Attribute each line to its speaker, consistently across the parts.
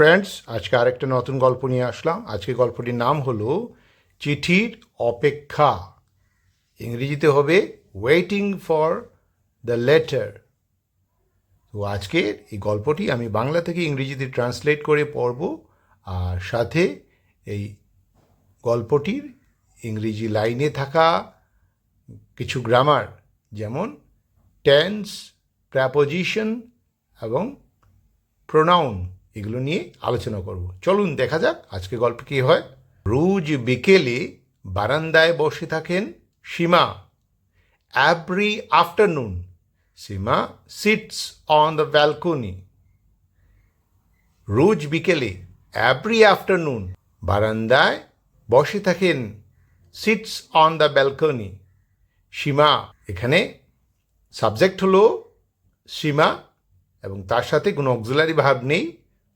Speaker 1: Friends আজকে আরেকটা নতুন গল্প নিয়ে আসলাম। আজকে গল্পটির নাম হলো চিঠির অপেক্ষা। ইংরেজিতে হবে ওয়েটিং ফর দ্য লেটার তো আজকের এই গল্পটি আমি বাংলা থেকে ইংরেজিতে ট্রান্সলেট করে পড়ব, আর সাথে এই গল্পটির ইংরেজি লাইনে থাকা কিছু গ্রামার যেমন টেন্স প্র্যাপোজিশন এবং প্রোনাউন এগুলো নিয়ে আলোচনা করব। চলুন দেখা যাক আজকে গল্প কী হয়। রোজ বিকেলে বারান্দায় বসে থাকেন Seema. Every afternoon Seema sits on the balcony রোজ বিকেলে এভরি আফটারনুন বারান্দায় বসে থাকেন sits on the balcony Seema, এখানে সাবজেক্ট হলো সীমা এবং তার সাথে কোনো অক্সিলারি ভাব নেই।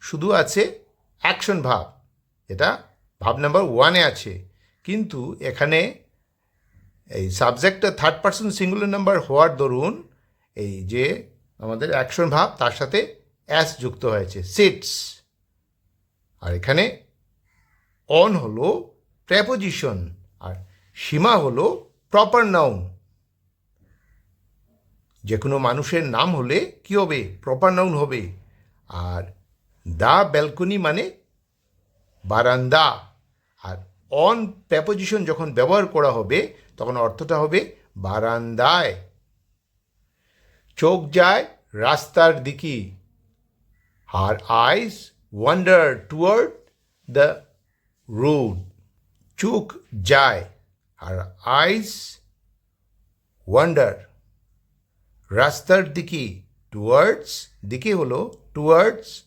Speaker 1: শুধু আছে অ্যাকশন ভাব। এটা ভাব নাম্বার ওয়ানে আছে। কিন্তু এখানে এই সাবজেক্টটা থার্ড পার্সন সিঙ্গুলার নাম্বার হওয়ার দরুন এই যে আমাদের অ্যাকশন ভাব, তার সাথে অ্যাস যুক্ত হয়েছে সিটস আর এখানে অন হলো প্রেপোজিশন আর সীমা হলো প্রপার নাউন যে কোনো মানুষের নাম হলে কি হবে? প্রপার নাউন হবে। আর দা ব্যালকনি মানে বারান্দা। আর অন প্রেপোজিশন যখন ব্যবহার করা হবে, তখন অর্থটা হবে বারান্দায়। চোখ যায় রাস্তার দিকে। আর eyes wander toward the road চোখ যায়। আর আইস ওয়ান্ডার রাস্তার দিকে। টুয়ার্ডস দিকে হলো টুয়ার্ডস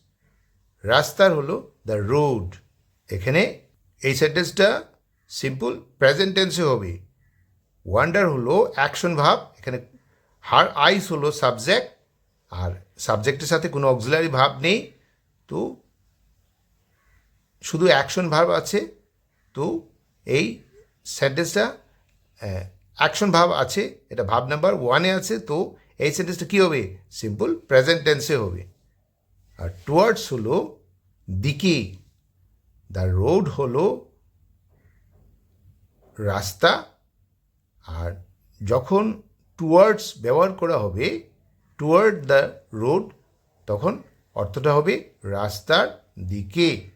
Speaker 1: রাস্তার হলো দ্য রোড এখানে এই সেন্টেন্সটা সিম্পল প্রেজেন্ট টেন্সে হবে। ওয়ান্ডার হলো অ্যাকশন ভাব, এখানে হার আইস হলো সাবজেক্ট আর সাবজেক্টের সাথে কোনো অক্সিলারি ভাব নেই। তো শুধু অ্যাকশন ভাব আছে, তো এই সেন্টেন্সটা অ্যাকশন ভাব আছে, এটা ভাব নাম্বার ওয়ানে আছে, তো এই সেন্টেন্সটা কী হবে? সিম্পল প্রেজেন্ট টেন্সে হবে। আর টুয়ার্ডস হলো দিকে। দ্য রোড হলো রাস্তা। আর যখন টুয়ার্ডস ব্যবহার করা হবে টুয়ার্ড দ্য রোড তখন অর্থটা হবে রাস্তার দিকে।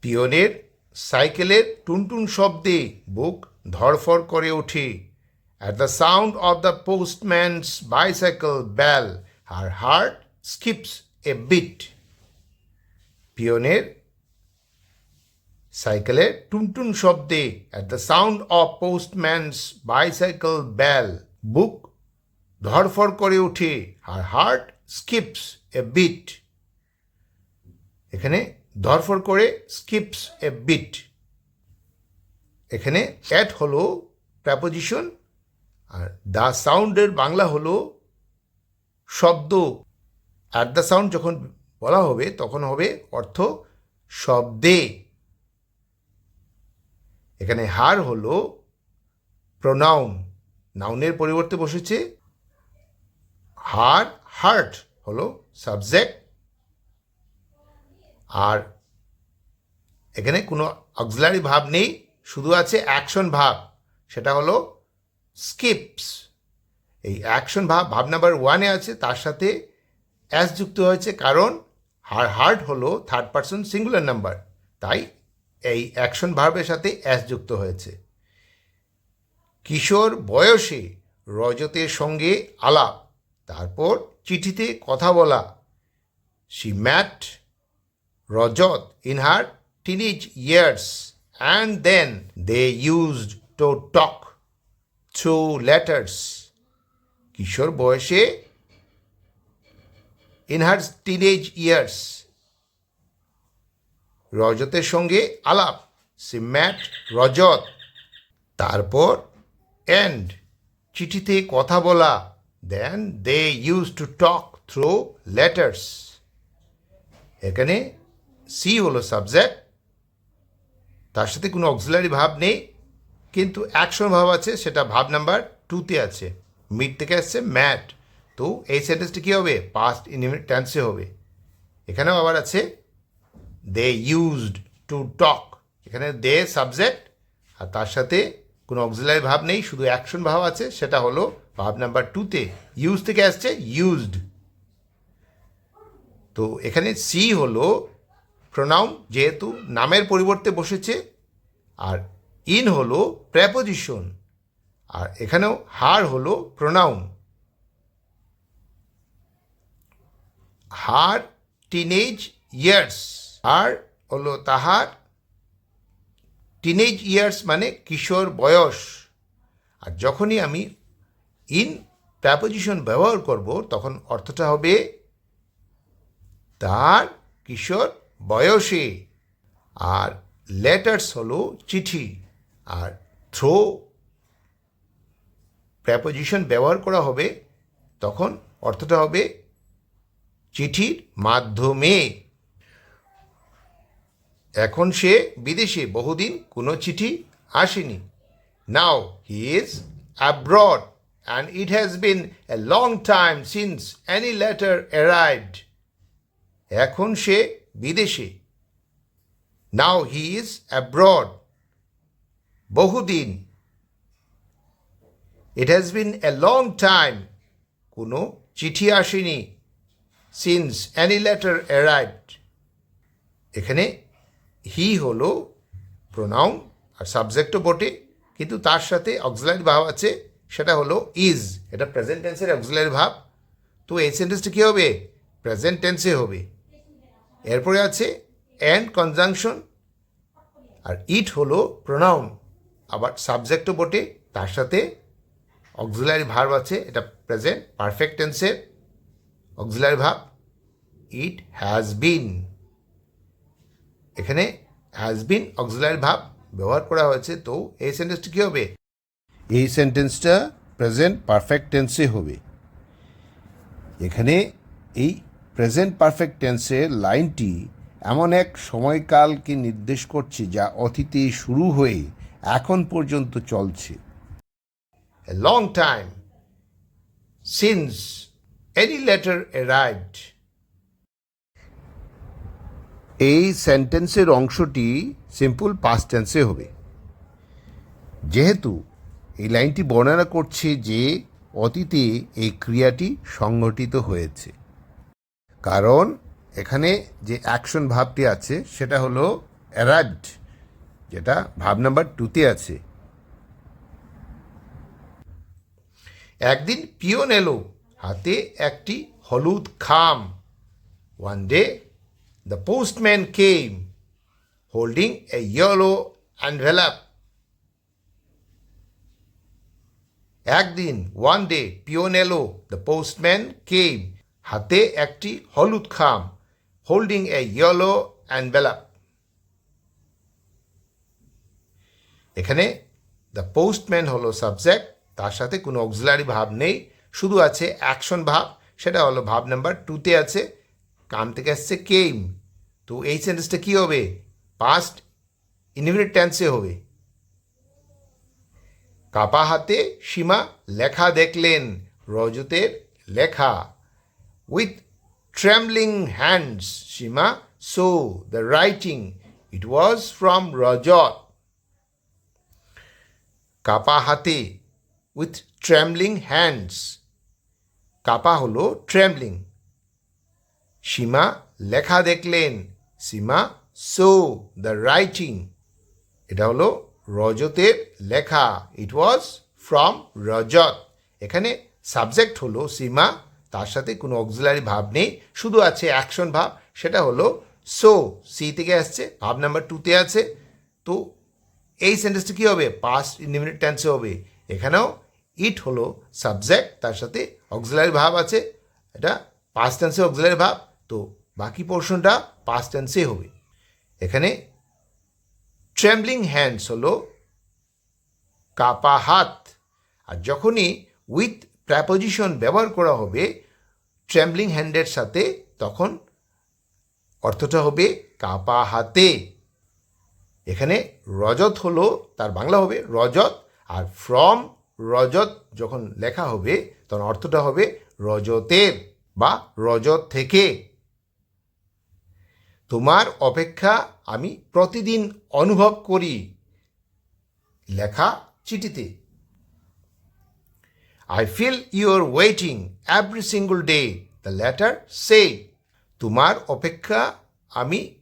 Speaker 1: পিয়নের সাইকেলের টুনটুন শব্দে বুক ধরফর করে ওঠে। At the sound of the postman's bicycle bell her heart skips a beat পিয়নের সাইকেলের টুনটুন শব্দে at the sound of postman's bicycle bell বুক ধরফর করে ওঠে আর হার্ট স্কিপস এ বিট এখানে ধরফর করে স্কিপস এ বিট এখানে অ্যাট হলো প্র্যাপোজিশন আর দ্য সাউন্ডের বাংলা হলো শব্দ। অ্যাট দ্য সাউন্ড যখন বলা হবে, তখন হবে অর্থ শব্দে। এখানে হার হলো প্রোনাউন নাউনের পরিবর্তে বসেছে হার হার্ট হলো সাবজেক্ট আর এখানে কোনো অক্সিলারি ভাব নেই, শুধু আছে অ্যাকশন ভাব, সেটা হলো স্কিপস। এই অ্যাকশন ভাব ভাব নাম্বার ওয়ানে আছে, তার সাথে অ্যাস যুক্ত হয়েছে কারণ হার হার্ট হলো থার্ড পার্সন সিঙ্গুলার নাম্বার, তাই এই অ্যাকশন ভার্বের সাথে অ্যাস যুক্ত হয়েছে। কিশোর বয়সে রজতের সঙ্গে আলাপ, তারপর চিঠিতে কথা বলা। She met Rajat in her teenage years and then they used to talk through letters কিশোর বয়সে ইন হার টিনেজ ইয়ার্স রজতের সঙ্গে আলাপ, সে ম্যাট রজত। তারপর এন্ড চিঠিতে কথা বলা। Then they use to talk through letters এখানে সি হলো সাবজেক্ট তার সাথে কোনো অক্সিলারি ভাব নেই। কিন্তু অ্যাকশন ভাব আছে, সেটা ভাব নাম্বার টুতে আছে। মিড থেকে আসছে ম্যাট তো এই সেন্টেন্সটি কী হবে? পাস্ট ইনডিফিনিট টেন্সে হবে। এখানেও আবার আছে দে ইউজড টু টক এখানে দে সাবজেক্ট আর তার সাথে কোনো অক্সিলারি ভাব নেই, শুধু অ্যাকশন ভাব আছে, সেটা হলো ভাব নাম্বার টুতে ইউজ থেকে আসছে ইউজড তো এখানে সি হলো প্রোনাউন যেহেতু নামের পরিবর্তে বসেছে, আর ইন হলো প্রেপোজিশন, আর এখানেও হার হলো প্রোনাউন। হার টিনেজ ইয়ার্স আর হলো তাহার। টিনেজ ইয়ার্স মানে কিশোর বয়স। আর যখনই আমি ইন প্যাপোজিশন ব্যবহার করব, তখন অর্থটা হবে তার কিশোর বয়সে। আর লেটার্স হলো চিঠি। আর থ্রো প্র্যাপোজিশন ব্যবহার করা হবে, তখন অর্থটা হবে চিঠির মাধ্যমে। এখন সে বিদেশে বহুদিন কোনো চিঠি আসেনি। Now he is abroad and it has been a long time since any letter arrived এখন সে বিদেশে। নাও হি ইজ অ্যাব্রড বহুদিন। It has been a long time কোনো চিঠি আসেনি। সিন্স অ্যানি লেটার অ্যারাইভড এখানে হি হল প্রোনাউন আর সাবজেক্টও বটে। কিন্তু তার সাথে অক্সিলারি ভাব আছে। সেটা হলো ইজ এটা প্রেজেন্ট টেন্সের অক্সিলারি ভাব। তো এই সেন্টেন্সটা কী হবে? প্রেজেন্ট টেন্সে হবে। এরপরে আছে অ্যান্ড কনজাংশন আর ইট হলো প্রোনাউন আবার সাবজেক্টও বটে, তার সাথে অক্সিলারি ভার্ব আছে, এটা প্রেজেন্ট পারফেক্ট টেন্সের অক্সিলারি ভাব ইট হ্যাজ বিন এখানে হ্যাজ বিন অক্সিলারি ভাব ব্যবহার করা হয়েছে, তো এই সেন্টেন্সটি কী হবে? এই সেন্টেন্সটা প্রেজেন্ট পারফেক্ট টেন্সে হবে। এখানে এই প্রেজেন্ট পারফেক্ট টেন্সের লাইনটি এমন এক সময়কালকে নির্দেশ করছে যা অতীতে শুরু হয়ে এখন পর্যন্ত চলছে। A long time since any letter arrived. এই সেন্টেন্সের অংশটি সিম্পল পাস্ট টেন্সে হবে। যেহেতু এই লাইনটি বর্ণনা করছে যে অতীতে এই ক্রিয়াটি সংঘটিত হয়েছে। কারণ এখানে যে অ্যাকশন ভাবটি আছে, সেটা হলো অ্যারাইভড যেটা ভাব নাম্বার টুতে আছে। একদিন পিয়ন এলো হাতে একটি হলুদ খাম। One day the postman came holding a yellow envelope একদিন ওয়ান ডে পিয়ন এলো দ্য পোস্টম্যান কেম হাতে একটি হলুদ খাম হোল্ডিং এ ইয়েলো অ্যানভেলাপ এখানে দ্য পোস্টম্যান হলো সাবজেক্ট তার সাথে কোনো অক্সিলারি ভাব নেই, শুধু আছে অ্যাকশন ভাব, সেটা হলো ভাব নাম্বার টুতে আছে কাম থেকে আসছে কেম তো এই সেন্টেন্সটা কী হবে? পাস্ট ইনভিনিট টেন্সে হবে। কাপা হাতে সীমা লেখা দেখলেন, রজতের লেখা। With trembling hands Seema saw the writing it was from Rajat. কাপা হাতে উইথ ট্রেমলিং হ্যান্ডস। কাপা হলো ট্রেমলিং সীমা লেখা দেখলেন। সীমা সো দ্য রাইটিং এটা হলো রজতের লেখা। It was from Rajat. এখানে সাবজেক্ট হলো সীমা। তার সাথে কোনো অক্সিলারি ভাব নেই। শুধু আছে অ্যাকশন ভাব। সেটা হলো সো সি থেকে আসছে। ভাব নাম্বার টুতে আছে। তো এই সেন্টেন্সটা কী হবে? পাস্ট ইনডিফিনিট টেন্সে হবে। এখানেও ইট হলো সাবজেক্ট তার সাথে অক্সিলারি ভাব আছে। এটা পাস্ট টেন্সে অক্সিলারি ভাব। তো বাকি পোর্শনটা পাস্ট টেন্সে হবে। এখানে ট্রেমলিং হ্যান্ডস হলো কাপা হাত। আর যখনই উইথ প্র্যাপোজিশন ব্যবহার করা হবে ট্রেমলিং হ্যান্ডের সাথে, তখন অর্থটা হবে কাপা হাতে। এখানে রজত হলো, তার বাংলা হবে রজত, আর ফ্রম রজত যখন লেখা হবে, তখন অর্থটা হবে রজতের বা রজত থেকে। তোমার অপেক্ষা আমি প্রতিদিন অনুভব করি লেখা চিঠিতে। I feel your waiting every single day the letter সে তোমার অপেক্ষা আমি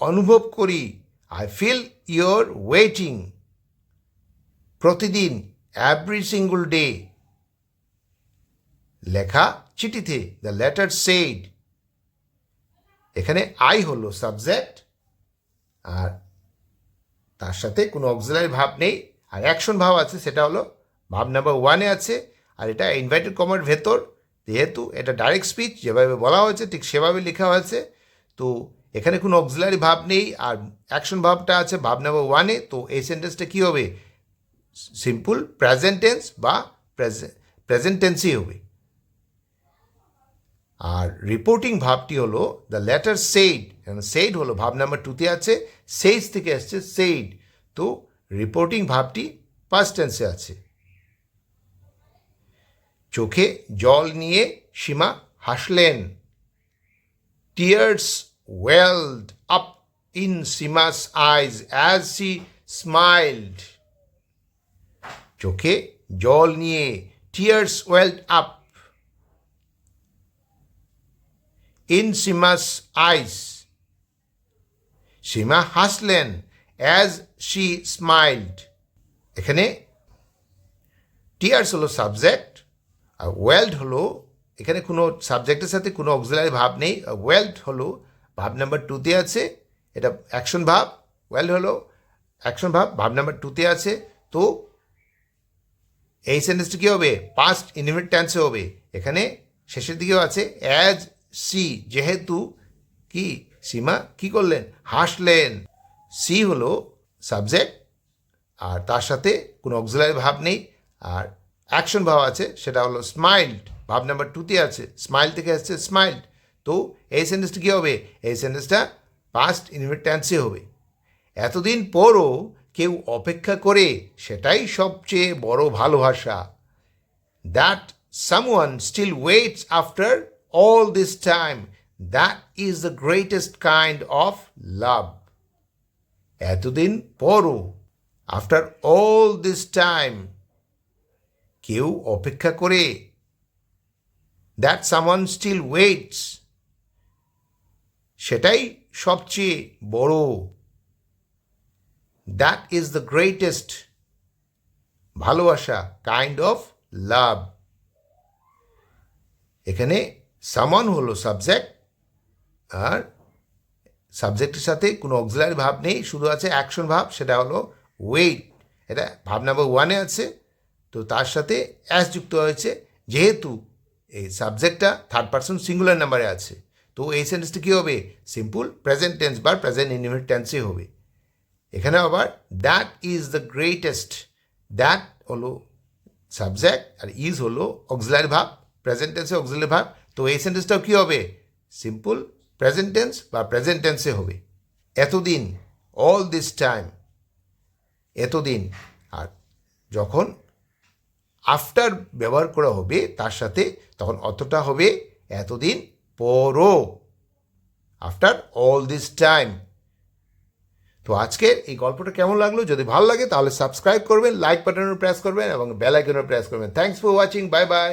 Speaker 1: অনুভব করি আই ফিল ইউর ওয়েটিং প্রতিদিন এভরি সিঙ্গল ডে লেখা চিঠিতে দ্য লেটার সেইড এখানে আই হলো সাবজেক্ট আর তার সাথে কোনো অক্সিলারি ভাব নেই। আর অ্যাকশন ভাব আছে, সেটা হলো ভাব নাম্বার ওয়ানে আছে, আর এটা ইনভাইটেড কমার ভেতর। যেহেতু এটা ডাইরেক্ট স্পিচ যেভাবে বলা হয়েছে, ঠিক সেভাবে লেখা হয়েছে। তো এখানে কোনো অক্সিলারি ভাব নেই, আর অ্যাকশন ভাবটা আছে ভাব নাম্বার ওয়ানে তো এই সেন্টেন্সটা কী হবে? সিম্পল প্রেজেন্ট টেন্স বা প্রেজেন্ট টেন্সই হবে। আর রিপোর্টিং ভাবটি হলো দ্য লেটার সেইড সেইড হলো, ভাব নাম্বার টুতে আছে সেইজ থেকে আসছে সেইড তো রিপোর্টিং ভাবটি পাস্ট টেন্সে আছে। চোখে জল নিয়ে সীমা হাসলেন। Tears welled up in Seema's eyes as she smiled চোখে জল নিয়ে tears welled up in Seema's eyes Seema হাসলেন অ্যাজ শি স্মাইল্ড এখানে টিয়ার্স হলো সাবজেক্ট আর ওয়েল্ড হলো, এখানে কোনো সাবজেক্টের সাথে কোনো অক্সিলারি ভাব নেই ওয়েল্ড হলো ভাব নাম্বার টুতে আছে, এটা অ্যাকশন ভাব ওয়েল হলো অ্যাকশন ভাব ভাব নাম্বার টুতে আছে, তো এই সেন্টেন্সটি কী হবে? পাস্ট ইনভিট টেন্সে হবে। এখানে শেষের দিকেও আছে অ্যাজ সি যেহেতু কি, সীমা কি করলেন? হাসলেন। সি হলো সাবজেক্ট আর তার সাথে কোনো অক্সিলারি ভাব নেই। আর অ্যাকশন ভাব আছে, সেটা হলো স্মাইল্ড ভাব নাম্বার টুতে আছে স্মাইল থেকে আসছে স্মাইল্ড তো এই সেন্টেন্সটা কী হবে? এই সেন্টেন্সটা পাস্ট ইনভিট টেন্সে হবে। এতদিন পরও কেউ অপেক্ষা করে সেটাই সবচেয়ে বড় ভালোবাসা। That someone still waits after all this time that is the greatest kind of love এতদিন পরও আফটার অল দিস টাইম কেউ অপেক্ষা করে। দ্যাট সামওয়ান স্টিল ওয়েটস সেটাই সবচেয়ে বড়। দ্যাট ইজ দ্য গ্রেটেস্ট ভালোবাসা কাইন্ড অফ লাভ এখানে সামন হলো সাবজেক্ট আর সাবজেক্টের সাথে কোনো অক্সিলারি ভাব নেই, শুধু আছে অ্যাকশন ভাব, সেটা হলো ওয়েট এটা ভাব নাম্বার ওয়ানে আছে, তো তার সাথে অ্যাস যুক্ত হয়েছে, যেহেতু এই সাবজেক্টটা থার্ড পার্সন সিঙ্গুলার নাম্বারে আছে। তো এই সেন্টেন্সটা কী হবে? সিম্পল প্রেজেন্ট টেন্স বা প্রেজেন্ট ইনডিফিনিট টেন্সই হবে। এখানে আবার that is the greatest that হলো সাবজেক্ট আর ইজ হলো অক্সিলারি ভাব প্রেজেন্ট টেন্সে অক্সিলারি ভাব তো এই সেন্টেন্সটাও কী হবে? সিম্পল প্রেজেন্ট টেন্স বা প্রেজেন্ট টেন্সে হবে। এতদিন অল দিস টাইম এতদিন, আর যখন আফটার ব্যবহার করা হবে, তার সাথে তখন অতটা হবে এতদিন পরও আফটার অল দিস টাইম তো আজকের এই গল্পটা কেমন লাগল? যদি ভালো লাগে তাহলে সাবস্ক্রাইব করবেন লাইক বাটনের প্রেস করবেন এবং বেল আইকনের প্রেস করবেন। Thanks for watching bye bye